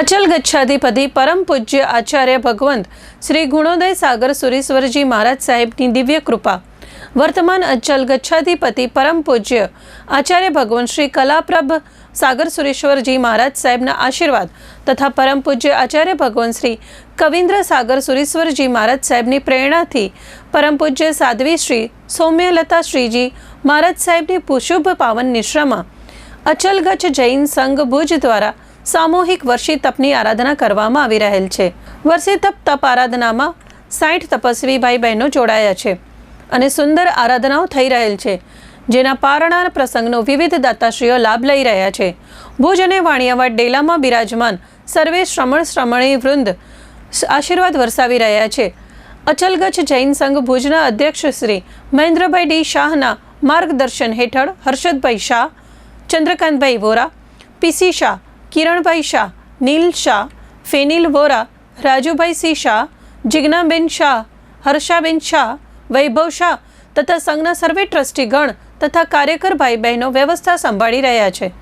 અચલ ગચ્છાધિપતિ પરમ પૂજ્ય આચાર્ય ભગવંત શ્રી ગુણોદય સાગર સુરેશ્વરજી મહારાજ સાહેબની દિવ્ય કૃપા. વર્તમાન અચલ ગચ્છાધિપતિ પરમ પૂજ્ય આચાર્ય ભગવંત શ્રી કલાપ્રભ સાગર સુરેશ્વરજી મહારાજ સાહેબના આશીર્વાદ તથા પરમ પૂજ્ય આચાર્ય ભગવંત શ્રી કવિન્દ્ર સાગર સુરેશ્વરજી મહારાજ સાહેબની પ્રેરણાથી પરમ પૂજ્ય સાધ્વી શ્રી સૌમ્યલતા શ્રીજી મહારાજ સાહેબની પુશુભ પાવન નિશ્રામાં અચલગચ્છ જૈન સંઘ ભુજ દ્વારા સામૂહિક વર્ષી તપની આરાધના કરવામાં આવી રહેલ છે. વર્ષી તપ તપ આરાધનામાં સાઠ તપસ્વી ભાઈ બહેનો જોડાયા છે અને સુંદર આરાધનાઓ થઈ રહેલ છે, જેના પારણા પ્રસંગનો વિવિધ દાતાશ્રીઓ લાભ લઈ રહ્યા છે. ભુજ અને વાણિયાવાડ ડેલામાં બિરાજમાન સર્વે શ્રમણ શ્રમણી વૃંદ આશીર્વાદ વરસાવી રહ્યા છે. અચલગચ્છ જૈન સંઘ ભુજના અધ્યક્ષ શ્રી મહેન્દ્રભાઈ ડી શાહના માર્ગદર્શન હેઠળ હર્ષદભાઈ શાહ, ચંદ્રકાંતભાઈ વોરા પીસી શાહ કિરણભાઈ શાહ, નીલ શાહ, ફેનિલ વોરા, રાજુભાઈ સી શાહ, જિજ્ઞાબેન શાહ, હર્ષાબેન શાહ, વૈભવ શાહ તથા સંઘના સર્વે ટ્રસ્ટીગણ તથા કાર્યકર ભાઈ બહેનો વ્યવસ્થા સંભાળી રહ્યા છે.